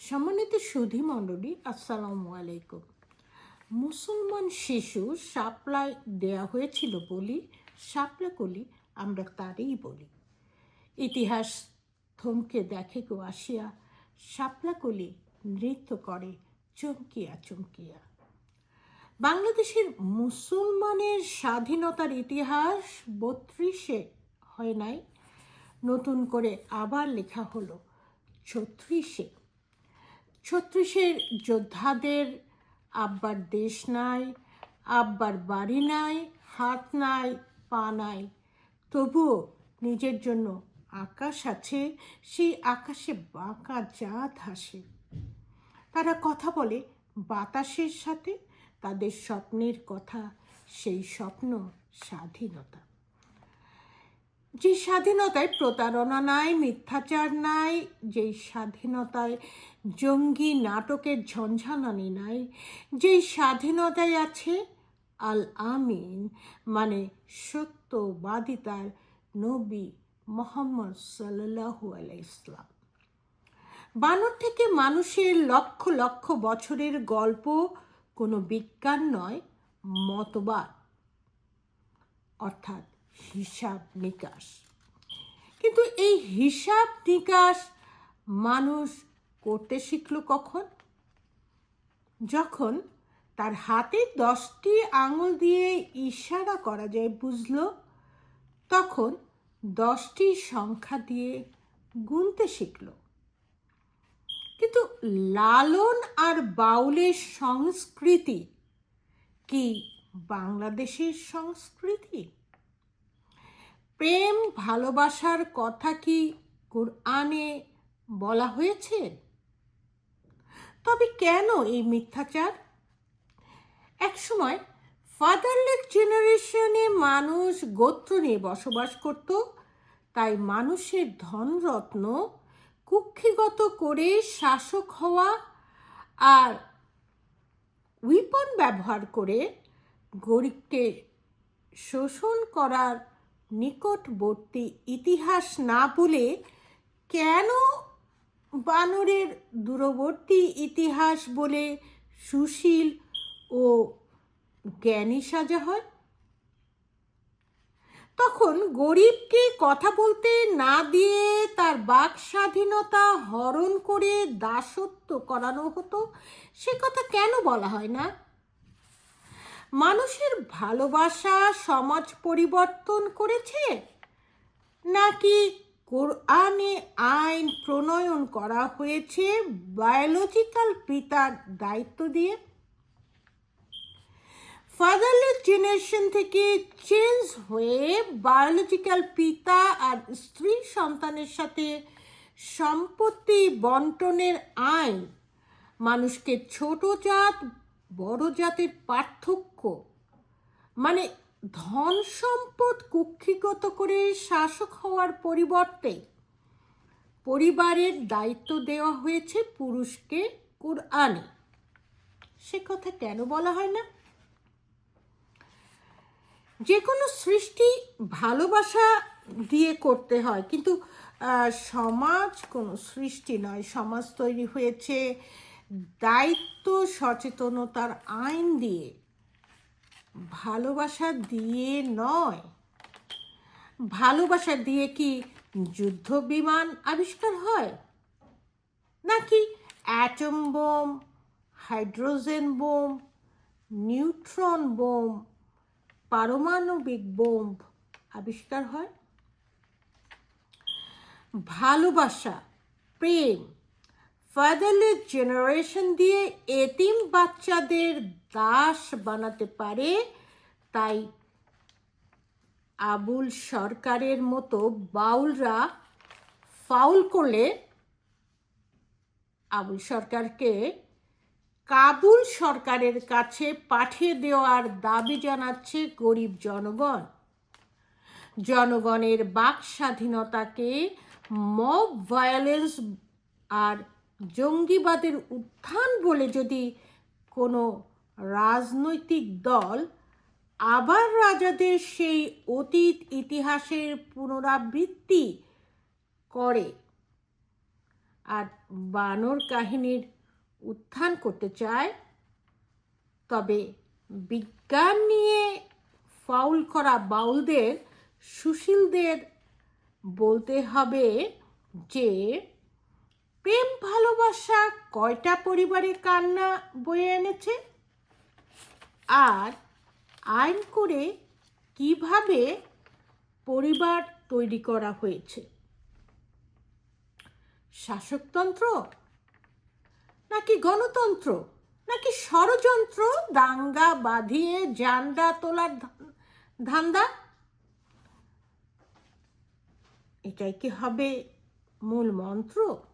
সম্মানিত সুধী মণ্ডলী, আসসালামু আলাইকুম। মুসলমান শিশু সাপ্লাই দেয়া হয়েছিল বলি সাপলা কলি আমরা তারই বলি। ইতিহাস থমকে দেখে গো আসিয়া শাপলা কলি নৃত্য করে চমকিয়া চমকিয়া। বাংলাদেশের মুসলমানের স্বাধীনতার ইতিহাস বত্রিশে হয় নাই, নতুন করে আবার লেখা হলো ছত্রিশে। ছত্রিশের যোদ্ধাদের আব্বার দেশ নাই, আব্বার বাড়ি নাই, হাত নাই, পা নাই। তবুও নিজের জন্য আকাশ আছে, সেই আকাশে বাঁকা জাত হাসে। তারা কথা বলে বাতাসের সাথে, তাদের স্বপ্নের কথা, সেই স্বপ্ন স্বাধীনতা। যে স্বাধীনতায় প্রতারণা নাই, মিথ্যাচার নাই যেই স্বাধীনতায় জঙ্গি নাটকের ঝঞ্ঝানানি নাই যেই স্বাধীনতায় আছে আল আমিন মানে সত্যবাদিতার নবী মোহাম্মদ সাল্লাহু ইসলাম বানর থেকে মানুষের লক্ষ লক্ষ বছরের গল্প, কোনো বিজ্ঞান নয়, মতবাদ। অর্থাৎ হিসাব নিকাশ। কিন্তু এই হিসাব নিকাশ মানুষ করতে শিখল কখন? যখন তার হাতে দশটি আঙুল দিয়ে ইশারা করা যায় বুঝল, তখন দশটি সংখ্যা দিয়ে গুনতে শিখল। কিন্তু লালন আর বাউলের সংস্কৃতি কি বাংলাদেশের সংস্কৃতি? প্রেম ভালোবাসার কথা কি কোরআনে বলা হয়েছে? তবে কেন এই মিথ্যাচার? একসময় ফাদারলেস জেনারেশনে মানুষ গোত্র নিয়ে বসবাস করত, তাই মানুষের ধনরত্ন কুক্ষিগত করে শাসক হওয়া আর উইপন ব্যবহার করে গরিবকে শোষণ করার নিকটবর্তী ইতিহাস না বলে কেন বানরের দূরবর্তী ইতিহাস বলে সুশীল ও জ্ঞানী সাজা হয়? তখন গরিবকে কথা বলতে না দিয়ে তার বাক স্বাধীনতা হরণ করে দাসত্ব করানো হতো, সে কথা কেন বলা হয় না? মানুষের ভালোবাসা সমাজ পরিবর্তন করেছে? নাকি কোরআনে আইন প্রণয়ন করা হয়েছে বায়োলজিক্যাল পিতার দায়িত্ব দিয়ে? ফাদারলেস জেনারেশন থেকে চেঞ্জ হয়ে বায়োলজিক্যাল পিতা আর স্ত্রী সন্তানের সাথে সম্পত্তি বন্টনের আইন মানুষকে ছোট জাত বড় জাতের পার্থক্য? মানে ধন সম্পদ কুক্ষিগত করে শাসক হওয়ার পরিবর্তে পরিবারের দায়িত্ব দেওয়া হয়েছে পুরুষকে কোরআনে। সে কথা কেন বলা হয় না? যে কোনো সৃষ্টি ভালোবাসা দিয়ে করতে হয়, কিন্তু সমাজ কোনো সৃষ্টি নয়। সমাজ তৈরি হয়েছে দায়িত্ব, সচেতনতার আইন দিয়ে, ভালোবাসা দিয়ে নয়। ভালোবাসা দিয়ে কি যুদ্ধ বিমান আবিষ্কার হয়? নাকি atom bomb, hydrogen bomb, neutron bomb, পারমাণবিক বোম আবিষ্কার হয়? ভালোবাসা, প্রেম ফাদারলেস জেনারেশন দিয়ে এতিম বাচ্চাদের দাস বানাতে পারে, তাই আবুল সরকারের মতো বাউলরা ফাউল করলে আবুল সরকারকে কাবুল সরকারের কাছে পাঠিয়ে দেওয়ার দাবি জানাচ্ছে গরিব জনগণ। জনগণের বাক স্বাধীনতাকে মব ভায়োলেন্স আর জঙ্গিবাদের উত্থান বলে যদি কোনো রাজনৈতিক দল আবার রাজাদের সেই অতীত ইতিহাসের পুনরাবৃত্তি করে আর বানর কাহিনীর উত্থান করতে চায়, তবে বিজ্ঞান নিয়ে ফাউল করা বাউলদের সুশীলদের বলতে হবে যে প্রেম ভালোবাসা কয়টা পরিবারে কান্না বয়ে এনেছে? আর আইন করে কীভাবে পরিবার তৈরি করা হয়েছে? শাসকতন্ত্র? নাকি গণতন্ত্র? নাকি ষড়যন্ত্র? দাঙ্গা বাঁধিয়ে জান্ডা তোলার ধান্দা? এটাই কি হবে মূল মন্ত্র?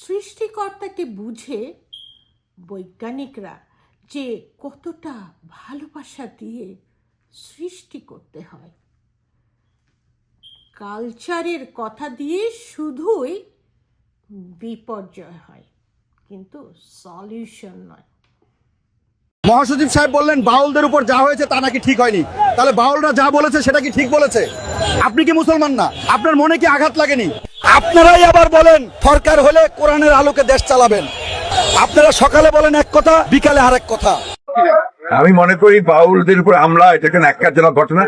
সৃষ্টিকর্তাকে বুঝে বৈজ্ঞানিকরা যে কতটা ভালোবাসা দিয়ে সৃষ্টি করতে হয়। কালচারের কথা দিয়ে শুধুই বিপর্যয় হয়, কিন্তু সলিউশন নয়। মহাসচিব সাহেব বললেন, বাউলদের উপর যা হয়েছে তা নাকি ঠিক হয়নি। তাহলে বাউলরা যা বলেছে সেটা কি ঠিক বলেছে? আপনি কি মুসলমান না? আপনার মনে কি আঘাত লাগেনি? আপনারাই আবার বলেন সরকার হলে কোরআনের আলোকে দেশ চালাবেন। আপনারা সকালে বলেন এক কথা বিকালে আরেক কথা। আমি মনে করি বাউলদের উপর হামলা এটা একটা ন্যাক্কারজনক ঘটনা।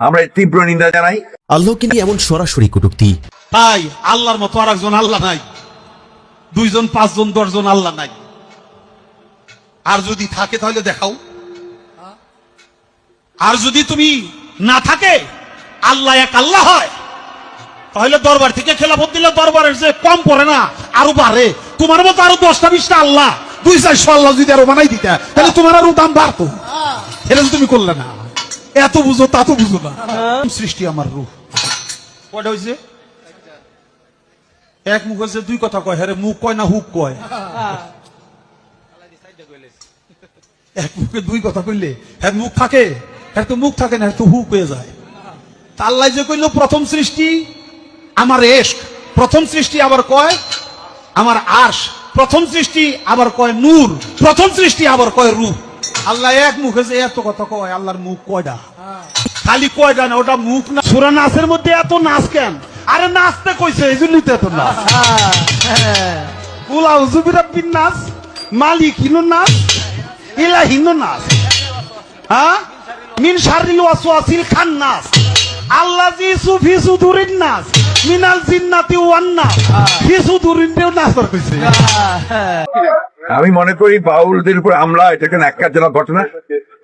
আমরা তীব্র নিন্দা জানাই। আল্লাহকে নিয়ে এমন সরাসরি কটুক্তি। তাই আল্লাহর মতো আর একজন আল্লাহ নাই। দুইজন পাঁচজন দশজন আল্লাহ নাই। আর যদি থাকে তাহলে দেখাও। আর যদি তুমি না থাকে আল্লাহ এক আল্লাহ হয়। তাহলে দরবার থেকে খেলাফত দিলে দরবারের যে কম পড়ে না, আরও বাড়ে। তোমার মতো আরও দশটা, বিশটা আল্লাহ। দুই চারশো আল্লাহ যদি আরও বানাই দিতে, তাহলে তোমার আরও দাম বাড়তো। এটা তুমি করলে না। এত বুঝো, তা তো বুঝো না। সৃষ্টি আমার রূপ। কয়টা হয়েছে এক মুখ হচ্ছে দুই কথা কয়। হ্যাঁ মুখ কয় না হুক কয়? এক মুখে দুই কথা কইলে হ্যাঁ মুখ থাকে হ্যাঁ তো মুখ থাকে না হ্যাঁ তো হুক হয়ে যায়। তা আল্লাহ যে কইল প্রথম সৃষ্টি আমার এশক প্রথম সৃষ্টি আবার কয়? আমার আশ, প্রথম সৃষ্টি আবার কয় নূর, প্রথম সৃষ্টি আবার কয় রূপ। আল্লাহ এক মুখে যে এত কথা কয়, আল্লাহর মুখ কয়টা খালি কয়টা না, ওটা মুখ না। সুরা নাচের মধ্যে এত নাচ কেন? আরে নাচতে কইছে এই জন্যই তো এত নাচ। উলা উজুবিরা নাচ মালিক হিনো নাচ ইলা হিনো নাচ হ্যাঁ? মিন শারিল ওয়াসওয়াসিল খান্নাস যিসু সুফি সুদুরিন নাস মিনাল জিন্নাতি ওয়ান নাস। ফি সুদুরিন দেও নাস কইছে আমি মনে করি বাউলদের উপর আমরা এটা একটা ন্যাক্কারজনক ঘটনা।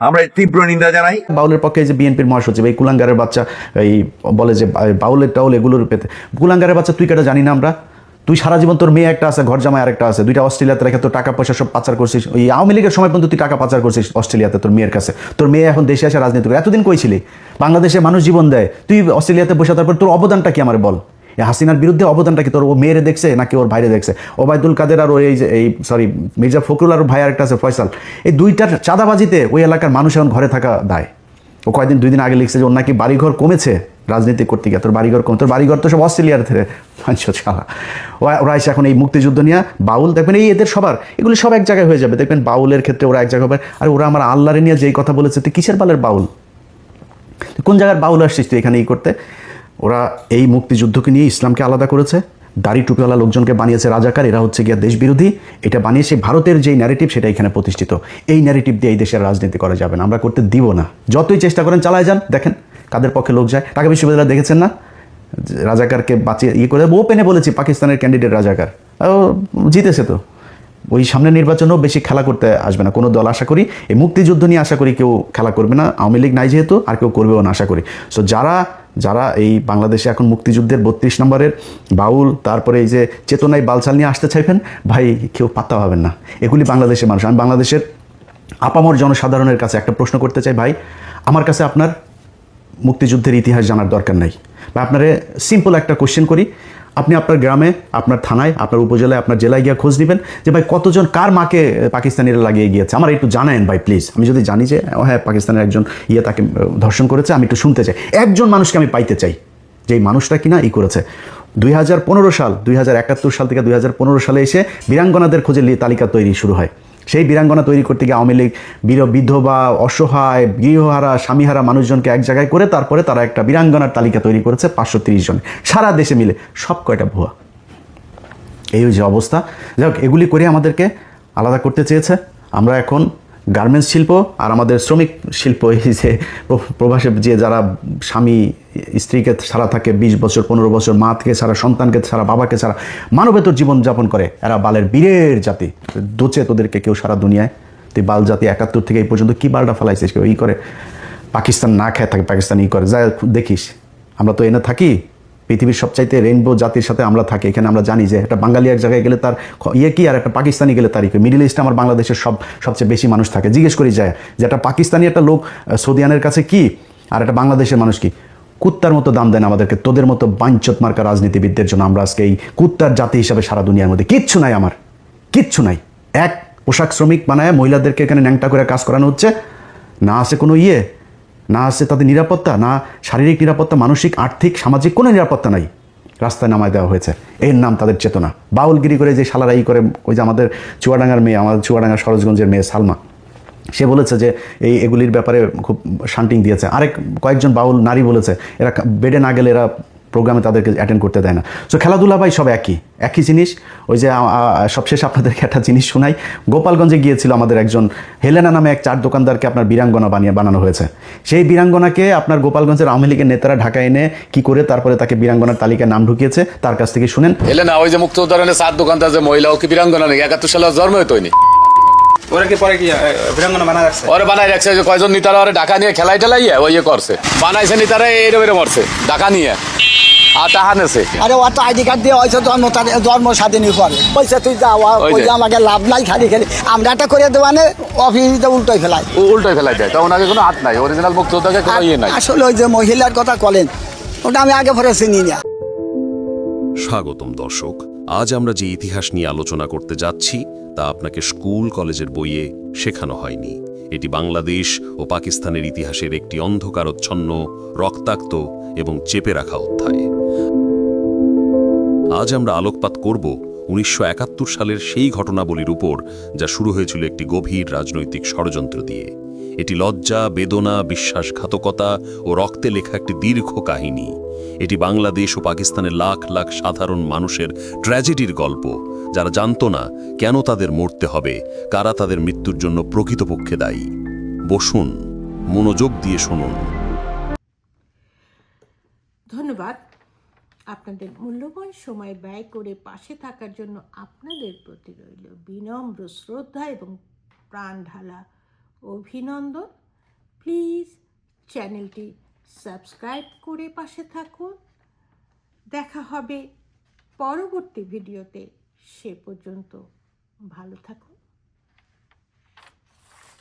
আমরা তীব্র নিন্দা জানাই। বাউলের পক্ষে যে বিএনপির মহাসচিব এই কুলাঙ্গারের বাচ্চা এই বলে যে বাউলের টাউল এগুলোর পেতে কুলাঙ্গারের বাচ্চা তুই কেটা জানি না আমরা? তুই সারা জীবন তোর মেয়ে একটা আছে, ঘর জামাই আরেকটা আছে, দুইটা অস্ট্রেলিয়াতে রেখে তোর টাকা পয়সা সব পাচার করছিস। ওই আওয়ামী লীগের সময় পর্যন্ত তুই টাকা পাচার করছিস অস্ট্রেলিয়াতে তোর মেয়ের কাছে। তোর মেয়ে এখন দেশে আসে রাজনীতি করে। এতদিন কইছিলি বাংলাদেশে মানুষ জীবন দেয়। তুই অস্ট্রেলিয়াতে বসে তারপর তোর অবদানটা কি আমার বল? হাসিনার বিরুদ্ধে অবদানটা কি? তোর ও মেয়েরে দেখছে নাকি ওর ভাইরে দেখছে? ওবায়দুল কাদের আর ওই যে, এই সরি মির্জা ফখরুল আর ভাই আরেকটা আছে, ফয়সাল। এই দুইটার চাঁদাবাজিতে ওই এলাকার মানুষ এখন ঘরে থাকা দায়। ও কয়েকদিন দুই দিন আগে লিখছে যে ওর নাকি বাড়িঘর কমেছে। রাজনীতি করতে গিয়ে, তোর বাড়িঘর কমে, তোর বাড়িঘর তো সব অস্ট্রেলিয়ার থেকে আচ্ছা ছাড়া ওরা এসে এখন এই মুক্তিযুদ্ধ নিয়ে বাউল, দেখবেন এই এদের সবার, এগুলি সব এক জায়গায় হয়ে যাবে। দেখবেন বাউলের ক্ষেত্রে ওরা এক জায়গায় হবে। আর ওরা আমার আল্লাহরে নিয়ে যেই কথা বলেছে, তুই কিসের বালের বাউল? কোন জায়গার বাউল আসছিস তুই এখানে ই করতে? ওরা এই মুক্তিযুদ্ধকে নিয়ে ইসলামকে আলাদা করেছে। দাড়ি টুপিওয়ালা লোকজনকে বানিয়েছে রাজাকার, এরা হচ্ছে গিয়া দেশ বিরোধী এটা বানিয়েছে ভারতের যেই ন্যারেটিভ সেটা এখানে প্রতিষ্ঠিত। এই ন্যারেটিভ দিয়ে এই দেশের রাজনীতি করা যাবে না। আমরা করতে দিব না। যতই চেষ্টা করেন, চালায় যান। দেখেন কাদের পক্ষে লোক যায়? ঢাকা বিশ্ববিদ্যালয় দেখেছেন না? রাজাকারকে বাঁচিয়ে ইয়ে করে ওপেনে বলেছি, পাকিস্তানের ক্যান্ডিডেট রাজাকার। ও জিতেছে তো। ওই সামনে নির্বাচনেও বেশি খেলা করতে আসবে না। কোনো দল আশা করি, এই মুক্তিযুদ্ধ নিয়ে আশা করি কেউ খেলা করবে না। আওয়ামী লীগ নাই যেহেতু, আর কেউ করবেও না, আশা করি। সো যারা যারা এই বাংলাদেশে এখন মুক্তিযুদ্ধের বত্রিশ নম্বরের বাউল, তারপরে এই যে চেতনায় বালচাল নিয়ে আসতে চাইবেন, ভাই, কেউ পাত্তা পাবেন না। এগুলি বাংলাদেশের মানুষ। আমি বাংলাদেশের আপামর জনসাধারণের কাছে একটা প্রশ্ন করতে চাই, ভাই। আমার কাছে আপনার মুক্তিযুদ্ধের ইতিহাস জানার দরকার নাই। বা আপনারে সিম্পল একটা কোশ্চেন করি। আপনি আপনার গ্রামে, আপনার থানায়, আপনার উপজেলায়, আপনার জেলায় গিয়ে খোঁজ নেবেন যে, ভাই, কতজন কার মাকে পাকিস্তানিরা লাগিয়ে গিয়েছে? আমার একটু জানায়েন ভাই প্লিজ আমি যদি জানি যে হ্যাঁ পাকিস্তানের একজন ইয়ে তাকে ধর্ষণ করেছে, আমি একটু শুনতে চাই। একজন মানুষকে আমি পাইতে চাই, যে এই মানুষটা কিনা ই করেছে। দুই হাজার পনেরো সাল, দুই হাজার একাত্তর সাল থেকে দুই হাজার পনেরো সালে এসে বীরাঙ্গনাদের খোঁজে তালিকা তৈরি শুরু হয়। সেই বীরাঙ্গনা তৈরি করতে গিয়ে আওয়ামী লীগ বীর- বিধবা, অসহায়, গৃহহারা, স্বামীহারা মানুষজনকে এক জায়গায় করে তারপরে তারা একটা বীরাঙ্গনার তালিকা তৈরি করেছে পাঁচশো তিরিশ জন। সারা দেশে মিলে সব কয়টা ভুয়া? এই যে অবস্থা। যাই হোক, এগুলি করে আমাদেরকে আলাদা করতে চেয়েছে। আমরা এখন গার্মেন্টস শিল্প আর আমাদের শ্রমিক শিল্প, এই যে প্রবাসে যে যারা স্বামী, স্ত্রীকে ছাড়া থাকে বিশ বছর, পনেরো বছর মা থেকে ছাড়া, সন্তানকে ছাড়া, বাবাকে ছাড়া, মানবেতর জীবনযাপন করে, এরা বালের বীরের জাতি। দোচে তোদেরকে কেউ সারা দুনিয়ায়, তুই বাল জাতি একাত্তর থেকে এই পর্যন্ত কি বালটা ফেলাইছিস কেউ? ই করে। পাকিস্তান না খেয়ে থাকে, পাকিস্তান ই করে। যা দেখিস। আমরা তো এনে থাকি। পৃথিবীর সবচাইতে রেইনবো জাতির সাথে আমরা থাকি। এখানে আমরা জানি যে একটা বাঙালি এক জায়গায় গেলে তার ইয়ে কি আর একটা পাকিস্তানি গেলে তার ইয়ে মিডিল ইস্টে আমার বাংলাদেশের সব, সবচেয়ে বেশি মানুষ থাকে। জিজ্ঞেস করি যায় যে একটা পাকিস্তানি একটা লোক সৌদিয়ানের কাছে কি? আর একটা বাংলাদেশের মানুষ কি? কুত্তার মতো দাম দেন আমাদেরকে। তোদের মতো বাঞ্চত মার্কা রাজনীতিবিদদের জন্য আমরা আজকে এই কুত্তার জাতি হিসাবে সারা দুনিয়ার মধ্যে কিচ্ছু নাই আমার। কিচ্ছু নাই। এক পোশাক শ্রমিক বানায় মহিলাদেরকে এখানে ন্যাংটা করে কাজ করানো হচ্ছে। না আছে কোনো ইয়ে। না আছে তাদের নিরাপত্তা, না শারীরিক নিরাপত্তা, মানসিক, আর্থিক, সামাজিক কোনো নিরাপত্তা নাই। রাস্তায় নামায় দেওয়া হয়েছে। এর নাম তাদের চেতনা। বাউলগিরি করে যে শালারা করে, ওই যে আমাদের চুয়াডাঙ্গার মেয়ে আমাদের চুয়াডাঙ্গার সরোজগঞ্জের মেয়ে সালমা, সে বলেছে যে এই এগুলির ব্যাপারে খুব শান্টিং দিয়েছে। আরেক কয়েকজন বাউল নারী বলেছে, এরা বেডে না গেলে এরা প্রোগ্রামে তাদেরকে অ্যাটেন্ড করতে দেয় না। সো খেলাধুলা ভাই সব একই একই জিনিস। ওই যে সবশেষ আপনাদেরকে একটা জিনিস শোনাই। গোপালগঞ্জে গিয়েছিল আমাদের একজন হেলেনা নামে এক চার দোকানদারকে আপনার বীরাঙ্গনা বানিয়ে বানানো হয়েছে। সেই বীরাঙ্গনাকে আপনার গোপালগঞ্জের আওয়ামী লীগের নেতারা ঢাকায় এনে কি করে তারপরে তাকে বীরাঙ্গনার তালিকায় নাম ঢুকিয়েছে তার কাছ থেকে শুনেন। এলে না ওই যে মুক্ত উদাহরণে সাত দোকানদার যে মহিলা ও কি বীরাঙ্গনা নাকি? একাত্তর সালে জন্ম হতোনি ওরা কি পরে কি বীরাঙ্গনা বানা রাখছে? ওরে বানাই রাখছে যে কয়জন নিতারা ওরে ঢাকা নিয়ে খেলাই টেলাইয়ে ওই ইয়ে করছে। বানাইছে নিতারা এরম মরছে ঢাকা নিয়ে। আর আরে ও তো আইডি কার্ড দিয়ে হয়েছে জন্ম তার জন্ম স্বাধীনই করে পয়সা তুই যা ওই যে। আমাকে লাভ নাই খালি খালি। আমরা একটা করে দেওয়ানে অফিসে উল্টোই ফেলাই। উল্টোই ফেলাই দেয়। তো ওনাকে কোনো হাত নাই। অরিজিনাল কোনো ইয়ে নাই। আসলে ওই যে মহিলার কথা বলেন ওটা আমি আগে পরে চিনি না। স্বাগতম দর্শক। আজ আমরা যে ইতিহাস নিয়ে আলোচনা করতে যাচ্ছি তা আপনাকে স্কুল কলেজের বইয়ে শেখানো হয়নি। এটি বাংলাদেশ ও পাকিস্তানের ইতিহাসের একটি অন্ধকারচ্ছন্ন রক্তাক্ত এবং চেপে রাখা অধ্যায়। আজ আমরা আলোকপাত করব উনিশশো একাত্তর সালের সেই ঘটনাবলীর উপর, যা শুরু হয়েছিল একটি গভীর রাজনৈতিক ষড়যন্ত্র দিয়ে। এটি লজ্জা, বেদনা, বিশ্বাসঘাতকতা ও রক্তে লেখা একটি দীর্ঘ কাহিনী। এটি বাংলাদেশ ও পাকিস্তানের লাখ লাখ সাধারণ মানুষের ট্র্যাজেডির গল্প, যারা জানতো না কেন তাদের মরতে হবে, কারা তাদের মৃত্যুর জন্য প্রকৃতপক্ষে দায়ী। বসুন, মনোযোগ দিয়ে শুনুন। ধন্যবাদ। আপনাদের মূল্যবান সময় ব্যয় করে পাশে থাকার জন্য আপনাদের প্রতি রইল বিনম্র শ্রদ্ধা এবং প্রাণ ঢালা অভিনন্দন। প্লিজ চ্যানেলটি সাবস্ক্রাইব করে পাশে থাকুন। দেখা হবে পরবর্তী ভিডিওতে। সে পর্যন্ত ভালো থাকুন।